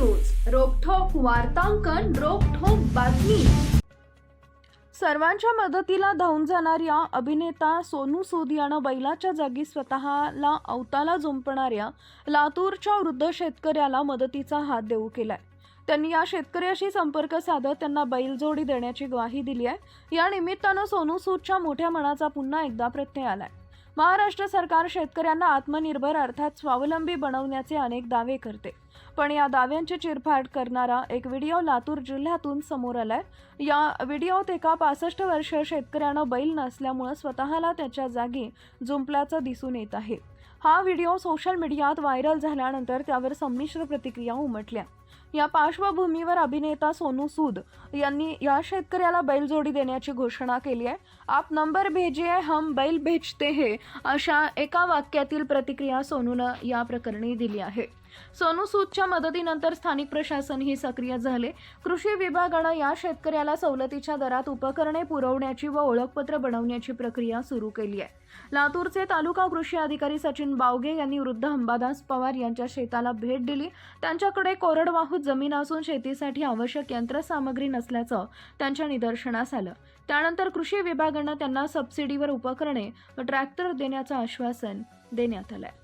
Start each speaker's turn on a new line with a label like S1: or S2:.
S1: वार्तांकन रोखोक बातमी. सर्वांच्या मदतीला धावून जाणाऱ्या अभिनेता सोनू सूद यानं बैलाच्या जागी स्वतःला अवताला जुंपणाऱ्या लातूरच्या वृद्ध शेतकऱ्याला मदतीचा हात देऊ केलाय. त्यांनी या शेतकऱ्याशी संपर्क साधत त्यांना बैलजोडी देण्याची ग्वाही दिली आहे. या निमित्तानं सोनू सूदच्या मोठ्या मनाचा पुन्हा एकदा प्रत्यय आलाय. महाराष्ट्र सरकार शेतकऱ्यांना आत्मनिर्भर अर्थात स्वावलंबी बनवण्याचे अनेक दावे करते. पण या दाव्यांची चिरफाट करणारा एक व्हिडिओ लातूर जिल्ह्यातून समोर आलाय. या व्हिडिओत एका पासष्ट वर्षीय शेतकऱ्यानं बैल नसल्यामुळं स्वतःला त्याच्या जागी जुंपल्याचं दिसून येत आहे. हा व्हिडिओ सोशल मीडियात व्हायरल झाल्यानंतर त्यावर संमिश्र प्रतिक्रिया उमटल्या. या पार्श्वभूमीवर अभिनेता सोनू सूद यांनी या शेतकऱ्याला बैलजोडी देण्याची घोषणा केली आहे. आप नंबर भेजिए हम बैल भेजते हे अशा एका वाक्यातील प्रतिक्रिया सोनूनं या प्रकरणी दिली आहे. सोनू सूदच्या मदतीनंतर स्थानिक प्रशासनही सक्रिय झाले. कृषी विभागानं या शेतकऱ्याला सवलतीच्या दरात उपकरणे पुरवण्याची व ओळखपत्र बनवण्याची प्रक्रिया सुरू केली आहे. लातूरचे तालुका कृषी अधिकारी सचिन बावगे यांनी वृद्ध अंबादास पवार यांच्या शेताला भेट दिली. त्यांच्याकडे कोरडवाहू जमीन असून शेतीसाठी आवश्यक यंत्रसामग्री नसल्याचं त्यांच्या निदर्शनास आलं. त्यानंतर कृषी विभागानं त्यांना सबसिडीवर उपकरणे व ट्रॅक्टर देण्याचं आश्वासन देण्यात आलंय.